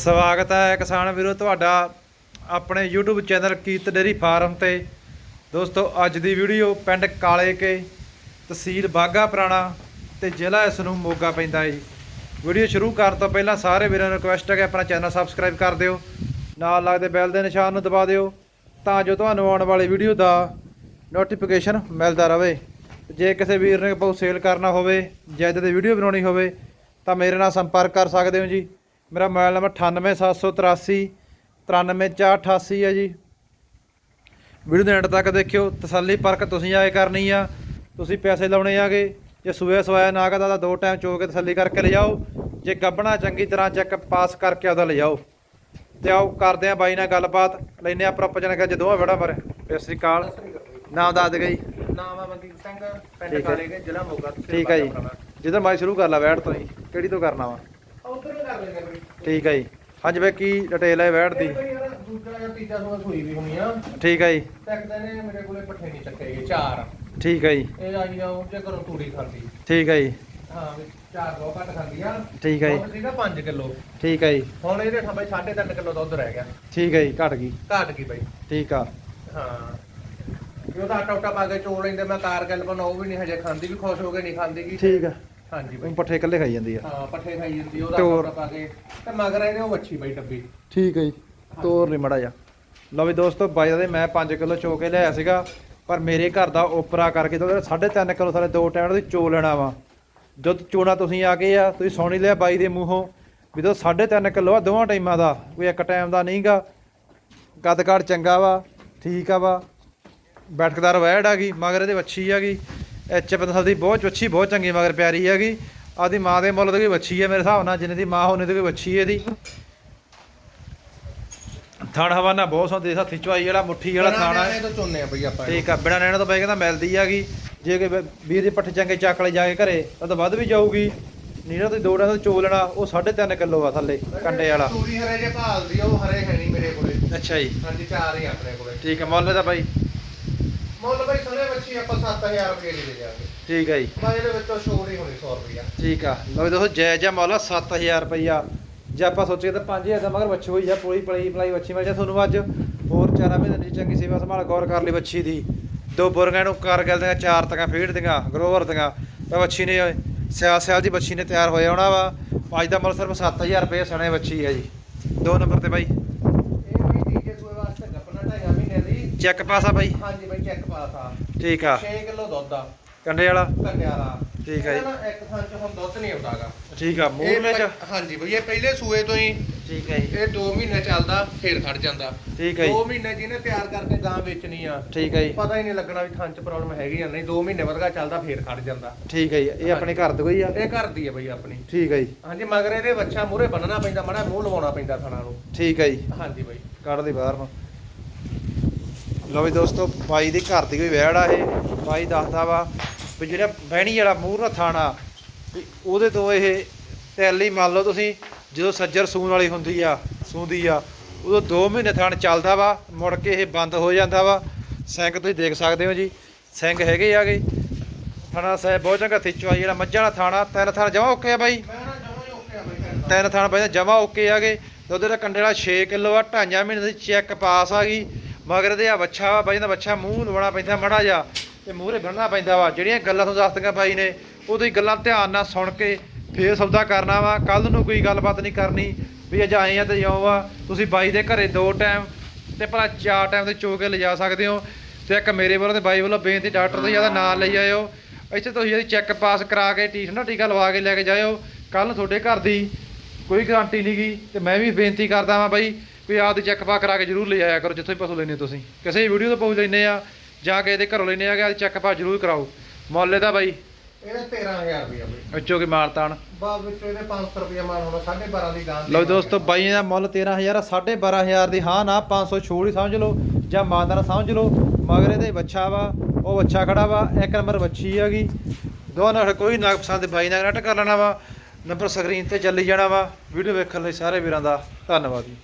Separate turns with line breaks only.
ਸਵਾਗਤ ਹੈ ਕਿਸਾਨ ਵੀਰੋ, ਤੁਹਾਡਾ ਆਪਣੇ YouTube ਚੈਨਲ ਕੀਤ ਡੇਰੀ ਫਾਰਮ ਤੇ। ਦੋਸਤੋ, ਅੱਜ ਦੀ ਵੀਡੀਓ ਪਿੰਡ ਕਾਲੇ ਕੇ, ਤਹਿਸੀਲ ਬਾਗਾ ਪੁਰਾਣਾ ਤੇ ਜ਼ਿਲ੍ਹਾ ਇਸ ਨੂੰ ਮੋਗਾ ਪੈਂਦਾ ਹੈ ਜੀ ਵੀਡੀਓ ਸ਼ੁਰੂ ਕਰਨ ਤੋਂ ਪਹਿਲਾਂ ਸਾਰੇ ਵੀਰਾਂ ਨੂੰ ਰਿਕੁਐਸਟ ਹੈ ਕਿ ਆਪਣਾ ਚੈਨਲ ਸਬਸਕ੍ਰਾਈਬ ਕਰ ਦਿਓ, ਨਾਲ ਲੱਗਦੇ ਬੈਲ ਦੇ ਨਿਸ਼ਾਨ ਨੂੰ ਦਬਾ ਦਿਓ, ਤਾਂ ਜੋ ਤੁਹਾਨੂੰ ਆਉਣ ਵਾਲੀ ਵੀਡੀਓ ਦਾ ਨੋਟੀਫਿਕੇਸ਼ਨ ਮਿਲਦਾ ਰਹੇ। ਜੇ ਕਿਸੇ ਵੀਰ ਨੇ ਬਹੁਤ ਸੇਲ ਕਰਨਾ ਹੋਵੇ ਜਾਂ ਇੱਦਾਂ ਦੀ ਵੀਡੀਓ ਬਣਾਉਣੀ ਹੋਵੇ, ਤਾਂ ਮੇਰੇ ਨਾਲ ਸੰਪਰਕ ਕਰ ਸਕਦੇ ਹੋ ਜੀ। ਮੇਰਾ ਮੋਬਾਈਲ ਨੰਬਰ 98783 93488 ਹੈ ਜੀ। ਵੀਡੀਓ ਦੇ ਐਂਡ ਤੱਕ ਦੇਖਿਓ ਤਸੱਲੀ ਪਰਖ ਤੁਸੀਂ ਆਏ ਕਰਨੀ ਆ। ਤੁਸੀਂ ਪੈਸੇ ਲਾਉਣੇ ਆਗੇ ਜੇ ਸੂਏ ਸਵਾਇਆ ਨਾ ਕਹਦਾ ਤਾਂ ਦੋ ਟਾਈਮ ਚੋ ਕੇ ਤਸੱਲੀ ਕਰਕੇ ਲਿਜਾਓ। ਜੇ ਗੱਬਣਾ ਚੰਗੀ ਤਰ੍ਹਾਂ ਚੈੱਕ ਪਾਸ ਕਰਕੇ ਉਹਦਾ ਲਿਜਾਓ। ਤੇ ਆਓ ਕਰਦੇ ਆ ਬਾਈ ਨਾਲ ਗੱਲਬਾਤ ਲੈਨੇ ਆ ਪ੍ਰੋਪਰ ਜਾਣਕਾਰੀ ਦੋਵਾਂ ਬੜਾ ਮਰ ਸਤਿ ਸ੍ਰੀ ਅਕਾਲ। ਨਾਮ ਦੱਸ ਦੇ ਗਈ
ਨਾਮ ਆ ਮਨਦੀਪ ਸਿੰਘ ਪਿੰਡ
ਠੀਕ ਹੈ।
ਕਾਲੇ ਕੇ ਜ਼ਿਲ੍ਹਾ ਮੋਗਾ
ਠੀਕ ਹੈ ਜੀ। ਜਿੱਧਰ ਮੈਂ ਸ਼ੁਰੂ ਕਰ ਲਾ ਵੈਟ ਤੋਂ ਜੀ। ਕਿਹੜੀ ਤੋਂ ਕਰਨਾ ਵਾ?
ਬਈ
ਠੀਕ ਹੈ ਜੀ। ਹਾਂਜੀ ਬਈ ਕੀ ਡਿਟੇਲ ਹੈ ਵੈਟ ਦੀ?
ਬਈ ਦੂਜਾ ਜਾਂ ਤੀਜਾ ਸੂਆ ਸੂਈ ਵੀ ਹੋਣੀ ਆ।
ਠੀਕ ਹੈ ਜੀ।
ਤੱਕਦੇ ਨੇ ਮੇਰੇ ਕੋਲੇ ਪੱਠੇ ਨਹੀਂ ਚੱਕੇ ਗਏ ਚਾਰ।
ਠੀਕ ਹੈ ਜੀ।
ਇਹ ਆਈ ਜਾਓ ਜੇ ਘਰੋਂ ਤੂੜੀ ਖਾਂਦੀ।
ਠੀਕ ਹੈ ਜੀ।
ਹਾਂ ਵੀ ਚਾਰ ਦੋ ਘੱਟ ਖਾਂਦੀ ਆ।
ਠੀਕ ਹੈ ਜੀ।
ਦੁੱਧ ਸੀਗਾ 5 ਕਿਲੋ।
ਠੀਕ ਹੈ ਜੀ।
ਹੁਣ ਇਹਦੇ ਠੰਬੇ 3.5 ਕਿਲੋ ਦੁੱਧ ਰਹਿ ਗਿਆ।
ਠੀਕ ਹੈ ਜੀ ਘਟ ਗਈ।
ਘਾਟ ਗਈ ਬਈ।
ਠੀਕ ਆ।
ਹਾਂ। ਵੀ ਉਹਦਾ ਆਟਾ ਉਟਾ ਪਾ ਕੇ ਚੋਲ ਲੈਂਦੇ ਮੈਂ ਕਾਰਗਲ ਬਣਾ ਉਹ ਵੀ ਨਹੀਂ ਹਜੇ ਖਾਂਦੀ ਵੀ ਖੁਸ਼ ਹੋ ਕੇ ਨਹੀਂ ਖਾਂਦੀ।
ਠੀਕ ਆ।
ਹਾਂਜੀ ਬਈ।
ਉਹ ਪੱਠੇ ਇਕੱਲੇ ਖਾਈ ਜਾਂਦੀ ਆ।
ਹਾਂ ਪੱਠੇ ਖਾਈ ਜਾਂਦੀ ਉਹਦਾ
ਤੇ ਹੋਰ?
ਆਟਾ ਪਾ ਕੇ। ਤੇ ਮਗਰ ਇਹਦੇ ਉਹ ਵੱਛੀ ਬਈ ਡੱਬੀ।
ਠੀਕ ਹੈ ਜੀ ਤੋਰ ਨਹੀਂ ਮੜਾ ਜਾ ਲਓ ਵੀ ਦੋਸਤੋ ਬਾਈ ਦੇ ਮੈਂ 5 ਕਿਲੋ ਚੋ ਕੇ ਲਿਆਇਆ ਸੀਗਾ ਪਰ ਮੇਰੇ ਘਰ ਦਾ ਓਪਰਾ ਕਰਕੇ ਤਾਂ 3.5 ਕਿਲੋ ਸਾਰੇ ਦੋ ਟਾਈਮ ਦੀ ਚੋ ਲੈਣਾ ਵਾ। ਜਦ ਚੋਣਾ ਤੁਸੀਂ ਆ ਗਏ ਆ ਤੁਸੀਂ ਸੌਣੀ ਲਿਆ ਬਾਈ ਦੇ ਮੂੰਹੋਂ। ਵੀ ਦੋ 3.5 ਕਿਲੋ ਆ ਦੋਵਾਂ ਟਾਈਮਾਂ ਦਾ ਕੋਈ ਇੱਕ ਟਾਈਮ ਦਾ ਨਹੀਂਗਾ। ਕਾਠ ਚੰਗਾ ਵਾ ਠੀਕ ਆ ਵਾ। ਬੈਠਕਦਾਰ ਵੈੜ ਆ ਗਈ ਮਗਰ ਇਹਦੇ ਵੱਛੀ ਆ ਗਈ। ਐਚ ਪੰਦਲ ਦੀ ਬਹੁਤ ਵੱਛੀ ਬਹੁਤ ਚੰਗੀ ਮਗਰ ਪਿਆਰੀ ਗਈ ਆਦੀ ਮਾਂ ਦੇ ਮੁੱਲ ਦੀ ਵੱਛੀ ਆ ਮੇਰੇ ਹਿਸਾਬ ਨਾਲ ਜਿੰਨੇ ਦੀ ਮਾਂ ਹੋਣੇ ਦੀ ਵੱਛੀ ਹੈ ਇਹਦੀ। ਥਣ ਹਵਾਨਾ ਬਹੁਤ ਸੋਹਣਾ ਹੱਥੀ ਚਵਾਈ ਜਿਹੜਾ ਮੁੱਠੀ ਵਾਲਾ ਥਾਣਾ
ਇਹ ਤੋਂ ਚੁੰਨੇ ਆ ਬਈ ਆਪਾਂ।
ਠੀਕ ਆ ਬਿਨਾ ਨੈਣਾ ਤੋਂ ਬਾਈ ਕਹਿੰਦਾ ਮਿਲਦੀ ਆਗੀ ਜੇ ਬ- ਵੀਰ ਦੀ ਪੱਠੇ ਚੰਗੇ ਚੱਕ ਲੈ ਜਾ ਕੇ ਘਰੇ ਤਾਂ ਤਾਂ ਵੱਧ ਵੀ ਜਾਊਗੀ। ਨੀੜਾ ਤੇ ਦੋ ਡਾਂ ਚੋ ਲੈਣਾ ਉਹ 3.5 ਕਿਲੋ ਆ ਥੱਲੇ ਕੰਡੇ ਵਾਲਾ।
ਤੂੜੀ ਹਰੇ ਜੇ ਭਾਲਦੀ ਉਹ ਹਰੇ ਹੈ ਨਹੀਂ ਮੇਰੇ ਕੋਲੇ।
ਅੱਛਾ ਜੀ।
ਹਾਂਜੀ ਚਾਰ ਹੀ ਆਪਣੇ ਕੋਲੇ।
ਠੀਕ ਆ ਮੁੱਲ ਦਾ ਬਾਈ
ਮੁੱਲ ਬਈ ਸੋਨੇ ਬੱਚੀ ਆਪਾਂ 7000 ਰੁਪਏ ਦੀ ਦੇ ਦਿਆਂਗੇ।
ਠੀਕ ਆ ਜੀ।
ਮੈਂ ਇਹਦੇ ਵਿੱਚੋਂ ਸ਼ੋਰ ਹੀ ਹੋਣੀ 100 ਰੁਪਇਆ
ਠੀਕ ਆ। ਲਓ ਵੀ ਦੋਸਤੋ ਜਾਇਜ਼ ਜਿਹਾ ਮੁੱਲ ਆ 7000 ਰੁਪਈਆ। ਜੇ ਆਪਾਂ ਸੋਚੀਏ ਤਾਂ 5000 ਦਾ ਮਗਰ ਬੱਚੀ ਹੋਈ ਆ ਪੂਰੀ ਪਲੀ ਪਲਾਈ ਬੱਚੀ ਮਿਲ ਜਾ ਤੁਹਾਨੂੰ ਅੱਜ। ਹੋਰ ਚਾਰਾ ਮਹੀਨੇ ਦੀ ਚੰਗੀ ਸੇਵਾ ਸੰਭਾਲ ਗੌਰ ਕਰ ਲਈ ਬੱਚੀ ਦੀ। ਦੋ ਬੁਰਗਾਂ ਨੂੰ ਕਰ ਗਲ ਦੀਆਂ ਚਾਰ ਤੱਕਾਂ ਫੀਡ ਦੀਆਂ ਗਰੋਵਰ ਦੀਆਂ। ਤਾਂ ਬੱਚੀ ਨੇ ਸਿਆਲ ਸਿਆਲ ਦੀ ਬੱਚੀ ਨੇ ਤਿਆਰ ਹੋਇਆ ਹੋਣਾ ਵਾ। ਅੱਜ ਦਾ ਮੁੱਲ ਸਿਰਫ 7000 ਰੁਪਏ ਸਣੇ ਬੱਚੀ ਹੈ ਜੀ। ਦੋ ਨੰਬਰ ਤੇ ਬਾਈ
ਇਹ ਬਈ ਤੀਜੇ ਸੂਏ ਵਾਸਤੇ ਗੱਪਣਾ ਢਾਈਆਂ ਮਹੀਨੇ ਦੀ
ਚੈੱਕ ਪਾਸਾ ਬਾਈ?
ਹਾਂਜੀ ਬਈ ਚੈੱਕ ਪਾਸ ਆ।
ਠੀਕ ਆ।
6 ਕਿਲੋ ਦੁੱਧ ਆ।
ਕੰਡੇ ਵਾਲਾ?
ਕੰਡੇ ਵਾਲਾ।
ਠੀਕ ਆ ਜੀ।
ਨਾ ਇੱਕ ਥਾਂ ਚ ਹੁਣ ਦੁੱਧ ਨਹੀਂ ਆਉਂਦਾਗਾ।
ਠੀਕ ਆ ਮੂਹਰੇ ਚ
ਹਾਂਜੀ ਬਈ ਇਹ ਪਹਿਲੇ ਸੂਏ ਤੋਂ ਹੀ
ਠੀਕ ਹੈ ਜੀ।
ਇਹ 2 ਮਹੀਨੇ ਚੱਲਦਾ ਫੇਰ ਖੜ ਜਾਂਦਾ।
ਠੀਕ ਹੈ
2
ਜੀ
ਮਹੀਨੇ ਜਿਹਨੇ ਤਿਆਰ ਕਰਕੇ ਗਾਂ ਵੇਚਣੀ ਆ
ਠੀਕ ਹੈ ਜੀ।
ਪਤਾ ਹੀ ਨਹੀਂ ਲੱਗਣਾ ਵੀ ਥਾਂ ਚ ਪ੍ਰੋਬਲਮ ਹੈਗੀ ਜਾਂ ਨਹੀਂ। 2 ਮਹੀਨੇ ਵਰਗਾ ਚੱਲਦਾ ਫੇਰ ਖੜ ਜਾਂਦਾ।
ਠੀਕ ਹੈ ਜੀ। ਇਹ ਆਪਣੇ ਘਰ ਦੇ ਕੋਈ ਆ?
ਇਹ ਘਰ ਦੀ ਹੈ ਬਈ ਆਪਣੀ।
ਠੀਕ ਹੈ ਜੀ।
ਹਾਂਜੀ ਮਗਰ ਇਹਦੇ ਬੱਚਾ ਮੂਹਰੇ ਬੰਨਣਾ ਪੈਂਦਾ ਮੜਾ ਮੂੰਹ ਲਵਾਉਣਾ ਪੈਂਦਾ ਥਣਾ ਨੂੰ।
ਠੀਕ ਹੈ ਜੀ।
ਹਾਂਜੀ ਬਈ।
ਕੱਢ ਦੀ ਬਾਹਰ ਨੂੰ। ਲਓ ਵੀ ਦੋਸਤੋ, ਬਾਈ ਦੀ ਘਰ ਦੀ ਕੋਈ ਵੈੜ ਆ ਇਹ। ਬਾਈ ਦੱਸਦਾ ਵਾ ਵੀ ਜਿਹੜਾ ਬਹਿਣੀ ਵਾਲਾ ਮੂਹਰ ਥਾਣਾ, ਵੀ ਉਹਦੇ ਤੋਂ ਇਹ ਤੈਲੀ ਮੰਨ ਲਓ ਤੁਸੀਂ, ਜਦੋਂ ਸੱਜਰ ਸੂਣ ਵਾਲੀ ਹੁੰਦੀ ਆ, ਸੂੰਦੀ ਆ, ਉਦੋਂ 2 ਮਹੀਨੇ ਥਾਣ ਚੱਲਦਾ ਵਾ, ਮੁੜ ਕੇ ਇਹ ਬੰਦ ਹੋ ਜਾਂਦਾ ਵਾ। ਸਿੰਘ ਤੁਸੀਂ ਦੇਖ ਸਕਦੇ ਹੋ ਜੀ, ਸਿੰਘ ਹੈਗੇ ਆਗੇ। ਥਾਣਾ ਸਾਹਿਬ ਬਹੁਤ ਚੰਗਾ ਥਿਚਵਾ ਜਿਹੜਾ ਮੱਝਾਂ ਵਾਲਾ ਥਾਣਾ, ਤਿੰਨ ਥਾਣ ਜਮਾ ਓਕੇ ਆ ਬਾਈ?
ਮੈਂ ਨਾ ਜਮਾਂ ਹੀ ਓਕੇ ਆ ਬਈ
ਤਿੰਨ ਥਾਣ ਬਾਈ ਜਮਾ ਓਕੇ ਆਗੇ। ਦੁੱਧ ਦਾ ਕੰਡੇ ਵਾਲਾ 6 ਕਿਲੋ ਆ, ਢਾਈਆਂ ਮਹੀਨੇ ਦੀ ਚੈੱਕ ਪਾਸ ਆ ਗਈ। ਮਗਰ ਦੇ ਆ ਬੱਚਾ ਵਾ, ਬਾਈ ਦਾ ਬੱਚਾ ਮੂੰਹ ਲਵਾਉਣਾ ਪੈਂਦਾ ਮੜਾ ਜਾ ਤੇ ਮੂਹਰੇ ਬੰਨਣਾ ਪੈਂਦਾ ਵਾ। ਜਿਹੜੀਆਂ ਗੱਲਾਂ ਤੁਹਾਨੂੰ ਦੱਸਦੀਆਂ ਬਾਈ ਨੇ, ਉਹ ਤੁਸੀਂ ਗੱਲਾਂ ਧਿਆਨ ਨਾਲ ਸੁਣ ਕੇ ਫੇਰ ਸੌਦਾ ਕਰਨਾ ਵਾ। ਕੱਲ ਨੂੰ ਕੋਈ ਗੱਲਬਾਤ ਨਹੀਂ ਕਰਨੀ ਵੀ ਅੱਜ ਆਏ ਆ ਤੇ ਜਾਓ ਆ। ਤੁਸੀਂ ਬਾਈ ਦੇ ਘਰੇ ਦੋ ਟਾਈਮ ਤੇ ਭਲਾ ਚਾਰ ਟਾਈਮ ਤੇ ਚੋ ਕੇ ਲਿਜਾ ਸਕਦੇ ਹੋ। ਤੇ ਇੱਕ ਮੇਰੇ ਵੱਲੋਂ ਤੇ ਬਾਈ ਵੱਲੋਂ ਬੇਨਤੀ, ਡਾਕਟਰ ਤੋਂ ਜ਼ਿਆਦਾ ਨਾਂ ਲਈ ਆਇਓ। ਇੱਥੇ ਤੁਸੀਂ ਇਹਦੀ ਚੈੱਕ ਪਾਸ ਕਰਾ ਕੇ ਟੀਟ ਨਾ ਟੀਕਾ ਲਵਾ ਕੇ ਲੈ ਕੇ ਜਾਇਓ। ਕੱਲ ਨੂੰ ਤੁਹਾਡੇ ਘਰ ਦੀ ਕੋਈ ਗਾਰੰਟੀ ਨਹੀਂ ਗੀ, ਤੇ ਮੈਂ ਵੀ ਬੇਨਤੀ ਕਰਦਾ ਵਾਂ ਬਾਈ ਵੀ ਆਪਦੀ ਚੈੱਕ ਪਾ ਕਰਾ ਕੇ ਜ਼ਰੂਰ ਲੈ ਆਇਆ ਕਰੋ ਜਿੱਥੋਂ ਵੀ ਪਸ਼ੂ ਲੈਣੇ ਤੁਸੀਂ। ਕਿਸੇ ਵੀਡੀਓ ਤੋਂ ਪਹੁੰਚ ਲੈਨੇ ਆ ਜਾਂ ਕੇ ਇਹਦੇ ਘਰੋਂ ਲੈਨੇ ਆ ਕਿ ਚੈੱਕ ਪਾ ਜ਼ਰੂਰ ਕਰਾਓ। ਮੁੱਲ ਇਹਦਾ ਬਾਈ?
ਇਹਦੇ 13000 ਰੁਪਇਆ ਬਈ।
ਵਿੱਚੋਂ ਕੀ ਮਾਰਤਾਨ
ਬਾਅਦ ਵਿੱਚ ਇਹਦੇ 500 ਰੁਪਇਆ ਮਾਨ ਹੋਣਾ 12.5 ਦੀ ਗਾਂ
ਲਓ ਦੋਸਤੋ ਬਾਈ ਦਾ ਮੁੱਲ 13000 ਆ 12500 ਦੀ ਹਾਂ ਨਾ 500 ਛੋੜ ਹੀ ਸਮਝ ਲਓ ਜਾਂ ਮਾਨਦਾਰ ਸਮਝ ਲਓ। ਮਗਰ ਇਹਦੇ ਬੱਚਾ ਵਾ ਉਹ ਬੱਚਾ ਖੜਾ ਵਾ ਇੱਕ ਨੰਬਰ ਬੱਚੀ ਹੈਗੀ। ਦੋਵਾਂ ਨਾਲ ਕੋਈ ਨਾ ਪਸੰਦ ਬਾਈ ਨਾਲ ਕਨੈਕਟ ਕਰ ਲੈਣਾ ਵਾ ਨੰਬਰ ਸਕਰੀਨ ਤੇ ਚੱਲੀ ਜਾਣਾ ਵਾ। ਵੀਡੀਓ ਵੇਖਣ ਲਈ ਸਾਰੇ ਵੀਰਾਂ ਦਾ ਧੰਨਵਾਦ ਜੀ।